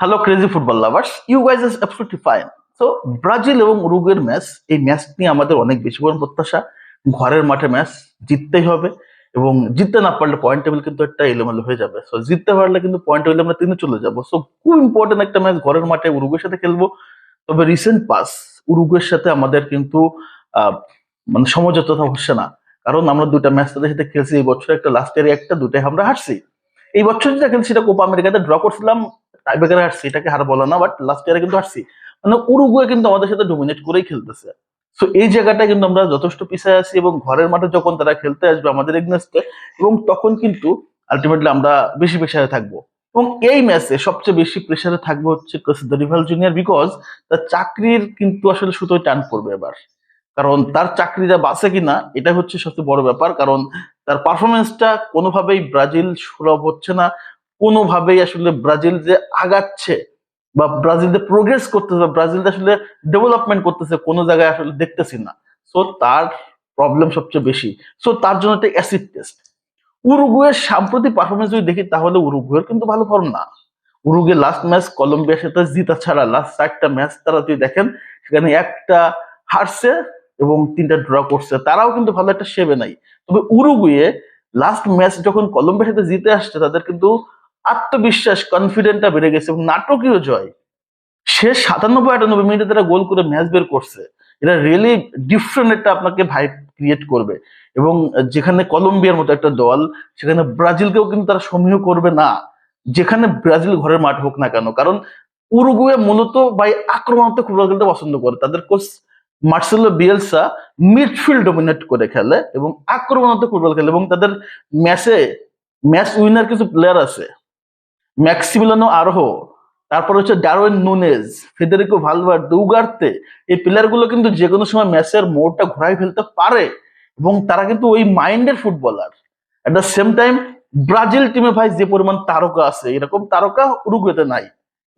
Hello crazy football lovers you guys is absolutely fine তো Brazil এবং উরুগুয়ের match এই ম্যাচ নিয়ে আমাদের অনেক বেশি পরিমাণ প্রত্যাশা। ঘরের মাঠে ম্যাচ জিততেই হবে এবং জিততে না পারলে পয়েন্ট টেবিল কিন্তু একটা এলোমেলো হয়ে যাবে। সো জিততে পারলে কিন্তু পয়েন্ট টেবিল আমরা তিনে চলে যাব। সো খুব ইম্পর্টেন্ট একটা ম্যাচ ঘরের মাঠে উরুগুয়ের সাথে খেলব। তবে রিসেন্ট পাস উরুগুয়ের সাথে আমাদের কিন্তু মানে সমঝোতা হচ্ছে না। কারণ আমরা দুটা ম্যাচ তাদের সাথে খেলছি। এই বছর একটা লাস্ট ইয়ারে একটা দুটাই আমরা হারছি। এই বছর যেটা খেলছি সেটা কোপা আমেরিকাতে ড্র করছিলাম। টাইব্রেকারে হারছি এটাকে হার বলা না বাট লাস্ট ইয়ারে কিন্তু হারছি মানে উরুগুয়ে কিন্তু আমাদের সাথে ডোমিনেট করেই খেলতেছে। সো এই জায়গাটা কিন্তু আমরা যথেষ্ট পিছিয়ে আছি এবং ঘরের মাঠে যখন তারা খেলতে আসবে আমাদের এগনেস্টে এবং তখন কিন্তু আলটিমেটলি আমরা বেশি প্রেশারে থাকব। এবং এই ম্যাচে সবচেয়ে বেশি প্রেশারে থাকবে হচ্ছে রিভাল জুনিয়র বিকজ তার চাকরির কিন্তু আসলে সুতোয় টান পড়বে এবার। কারণ তার চাকরিটা বাঁচে কিনা এটা হচ্ছে সবচেয়ে বড় ব্যাপার। কারণ তার পারফরমেন্সটা কোনোভাবেই ব্রাজিল সুলভ হচ্ছে না কোনোভাবেই আসলে ব্রাজিল যে আগাচ্ছে বা ব্রাজিল যে প্রোগ্রেস করতেছে, ব্রাজিল আসলে ডেভেলপমেন্ট করতেছে, কোনো জায়গায় আসলে দেখতেছি না। সো তার প্রবলেম সবচেয়ে বেশি। সো তার জন্য একটা অ্যাসিড টেস্ট উরুগুয়ের সাম্প্রতিক পারফরমেন্স যদি দেখি, তাহলে উরুগুয়ের কিন্তু ভালো ফর্ম না। উরুগুয়ে লাস্ট ম্যাচ কলম্বিয়ার সাথে জিতা ছাড়া লাস্ট চারটা ম্যাচ তারা যদি দেখেন, সেখানে একটা হারছে এবং তিনটা ড্র করছে। তারাও কিন্তু ভালো একটা সেবে নাই। তবে উরুগুয়ে লাস্ট ম্যাচ যখন কলম্বিয়ার সাথে জিতে আসছে, তাদের কিন্তু আত্মবিশ্বাস কনফিডেন্টটা বেড়ে গেছে এবং নাটকীয় জয়। সে সাতানব্বই, আটানব্বই মিনিটে তারা গোল করে ম্যাচ বের করছে। এটা রিয়েলি ডিফারেন্ট একটা আপনাকে ভাইব ক্রিয়েট করবে। এবং যেখানে কলম্বিয়ার মতো একটা দল, সেখানে ব্রাজিলকেও কিন্তু তারা সমীহ করবে না। যেখানে ব্রাজিল ঘরের মাঠ হোক না কেন। কারণ উরুগুয়ে মূলত বাই আক্রমণাত্মক ফুটবল খেলতে পছন্দ করে। তাদের coach Marcelo Bielsa midfield dominate করে খেলে এবং আক্রমণাত্মক ফুটবল খেলে এবং তাদের ম্যাচে ম্যাচ উইনার কিছু প্লেয়ার আছে। ম্যাক্সিমিলানো আরোহ, তারপর হচ্ছে ডারওয়েন নুনেজ, ফেদেরিকো ভালভার, দুগার্তে, এই প্লেয়ারগুলো কিন্তু যে কোনো সময় ম্যাচের মোড়টা ঘোরাই ফেলতে পারে এবং তারা কিন্তু ওই মাইন্ডের footballer. At the same time Brazil টিমে ভাই যে পরিমাণ তারকা আছে, এরকম তারকা উরুগুয়েতে নাই।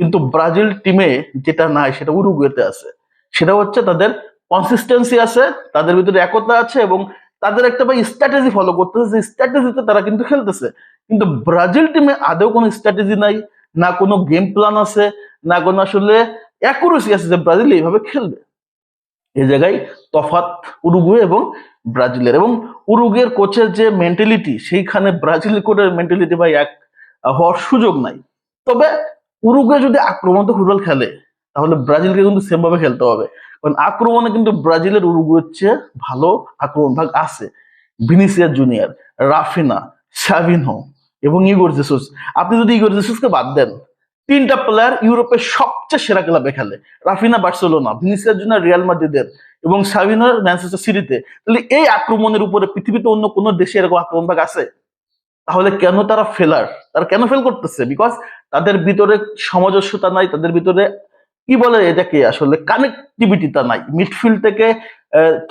কিন্তু ব্রাজিল টিমে যেটা নাই, সেটা উরুগুয়েতে আছে। সেটা হচ্ছে তাদের কনসিস্টেন্সি আছে, তাদের ভিতরে একতা আছে এবং তাদের একটা ভাই স্ট্র্যাটেজি ফলো করতেছে, যে স্ট্র্যাটেজিতে তারা কিন্তু খেলতেছে। কিন্তু ব্রাজিল টিমে আদৌ কোনো স্ট্র্যাটেজি নাই, না কোনো গেম প্ল্যান আছে, না কোনো আসলে অ্যাকুরেসি আছে যে ব্রাজিল এইভাবে খেলবে। এই জায়গায় তফাত উরুগুয়ে এবং ব্রাজিলের এবং উরুগুয়ের কোচের যে মেন্টালিটি সেইখানে ব্রাজিল কোচের মেন্টালিটি ভাই এক হওয়ার সুযোগ নাই। তবে উরুগুয়ে যদি আক্রমণাত্মক ফুটবল খেলে, তাহলে ব্রাজিলকে কিন্তু সেমভাবে খেলতে হবে। কারণ আক্রমণে কিন্তু ব্রাজিলের উরুগুয়ের চেয়ে ভালো আক্রমণ ভাগ আছে। ভিনিসিয়াস জুনিয়র রাফিনা সাভিনহো এবং ইগোর জেসুস আপনি যদি ইগোর জেসুসকে বাদ দেন, তিনটা প্লেয়ার ইউরোপের সবচেয়ে সেরা ক্লাবে খেলে Raphinha Barcelona, Vinicius Junior, Real মাদ্রিদের এবং সাভিনোর ম্যানচেস্টার সিটিতে। তাহলে এই আক্রমণের উপরে পৃথিবীতে অন্য কোনো দেশে এরকম আক্রমণ ভাগ আছে? তাহলে কেন তারা ফেলার তারা কেন ফেল করতেছে? বিকজ তাদের ভিতরে সামঞ্জস্যতা নাই, তাদের ভিতরে কি বলে এটাকে আসলে কানেক্টিভিটিটা নাই। মিডফিল্ড থেকে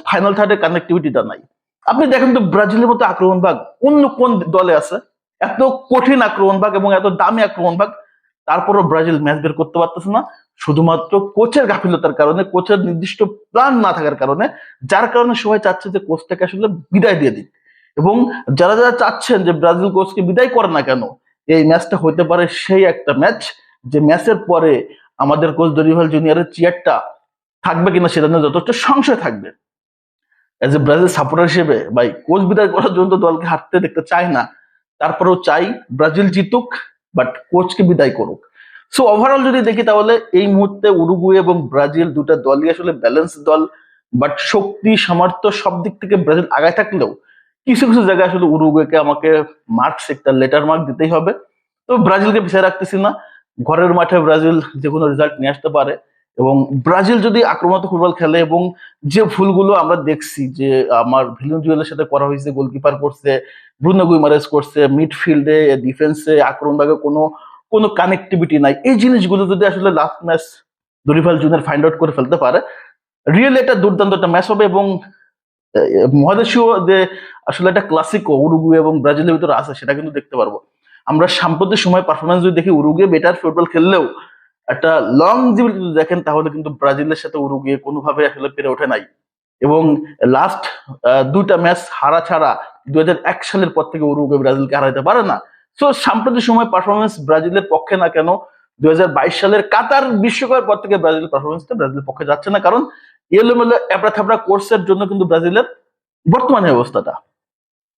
ফাইনাল থার্ডের কানেক্টিভিটিটা নাই। আপনি দেখেন তো ব্রাজিলের মতো আক্রমণ ভাগ অন্য কোন দলে আছে? এত কঠিন আক্রমণ ভাগ এবং এত দামি আক্রমণ ভাগ, তারপরও ব্রাজিল ম্যাচ বের করতে পারতেছে না। শুধুমাত্র কোচের গাফিলতার কারণে কোচের নির্দিষ্ট প্ল্যান না থাকার কারণে, যার কারণে সবাই চাচ্ছে যে কোচটাকে আসলে বিদায় দিয়ে দিক। এবং যারা যারা চাচ্ছেন যে ব্রাজিল কোচকে বিদায় করে না কেন, এই ম্যাচটা হইতে পারে সেই একটা ম্যাচ যে ম্যাচের পরে আমাদের কোচ দরিভাল জুনিয়রের চেয়ারটা থাকবে কিনা সেটা নিয়ে যথেষ্ট সংশয় থাকবে। এজ এ ব্রাজিল সাপোর্টার হিসেবে, ভাই কোচ বিদায় করার জন্য দলকে হাঁটতে দেখতে চায় না। তারপরেও চাই ব্রাজিল জিতুক বাট কোচকে বিদায় করুক। সো ওভারঅল যদি দেখি তাহলে এই মুহূর্তে উরুগুয়ে এবং ব্রাজিল দুটা দলই আসলে ব্যালেন্স দল বাট শক্তি, সামর্থ্য সব দিক থেকে ব্রাজিল আগায় থাকলেও কিছু কিছু জায়গায় আসলে উরুগুয়েকে আমাকে মার্কস একটা লেটার মার্ক দিতেই হবে। তো ব্রাজিলকে পিছিয়ে রাখতেছি না। ঘরের মাঠে ব্রাজিল যে কোনো রেজাল্ট নিয়ে আসতে পারে। এবং ব্রাজিল যদি আক্রমণাত্মক ফুটবল খেলে এবং যে ভুলগুলো আমরা দেখছি যে আমার ভিলিয়ন জুয়েলের সাথে করা হয়েছে, গোলকিপার করছে, ব্রুনো গুইমারেস করছে, মিডফিল্ডে ডিফেন্সে আক্রমণ ভাগে কোনো কোনো কানেক্টিভিটি নাই। এই জিনিসগুলো যদি আসলে last match Dorival Junior find out করে ফেলতে পারে রিয়েলি একটা দুর্দান্ত একটা ম্যাচ হবে এবং মহাদেশীয় যে আসলে একটা ক্লাসিকো উরুগুয়ে এবং ব্রাজিলের ভিতরে আছে, সেটা কিন্তু দেখতে পারব। আমরা সাম্প্রতিক সময় পারফরমেন্স যদি দেখি, উরুগুয়ে বেটার ফুটবল খেললেও একটা লং জিবিলিটি যদি দেখেন, তাহলে কিন্তু ব্রাজিলের সাথে উরুগুয়ে কোনোভাবে আসলে পেরে ওঠে নাই। এবং লাস্ট দুইটা ম্যাচ হারা ছাড়া দুই সালের পর থেকে উরুগুয়ে ব্রাজিলকে হারাইতে পারে না। সো সাম্প্রতিক সময় পারফরমেন্স ব্রাজিলের পক্ষে না কেন, দুই হাজার বাইশ সালের কাতার বিশ্বকাপের পর থেকে ব্রাজিল পারফরমেন্সটা ব্রাজিলের পক্ষে যাচ্ছে না। কারণ এলোমেলো এবড়া থাবড়া কোর্সের জন্য কিন্তু ব্রাজিলের বর্তমানে অবস্থাটা।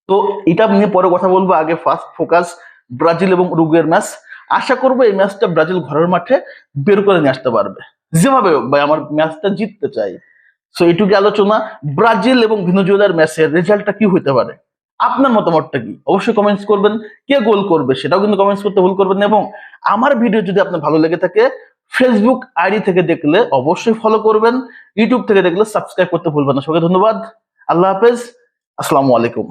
তো, এটা নিয়ে পরে কথা বলব। আগে ফার্স্ট ফোকাস ব্রাজিল এবং উরুগুয়ের ম্যাচ আশা করব এই ম্যাচটা ব্রাজিল ঘরের মাঠে বের করে নিয়ে আসতে পারবে। যেভাবে ভাই, আমার ম্যাচটা জিততে চাই। সো এইটুকু আলোচনা। ব্রাজিল এবং ভেনেজুয়েলার ম্যাচের রেজাল্টটা কি হতে পারে? আপনার মতামতটা কি? অবশ্যই কমেন্টস করবেন। কে গোল করবে সেটাও কিন্তু কমেন্টস করতে ভুল করবেন এবং আমার ভিডিও যদি আপনার ভালো লেগে থাকে ফেসবুক আইডি থেকে দেখলে অবশ্যই ফলো করবেন। ইউটিউব থেকে দেখলে সাবস্ক্রাইব করতে ভুলবেন না। সবাইকে ধন্যবাদ। আল্লাহ হাফেজ। আসসালামু আলাইকুম।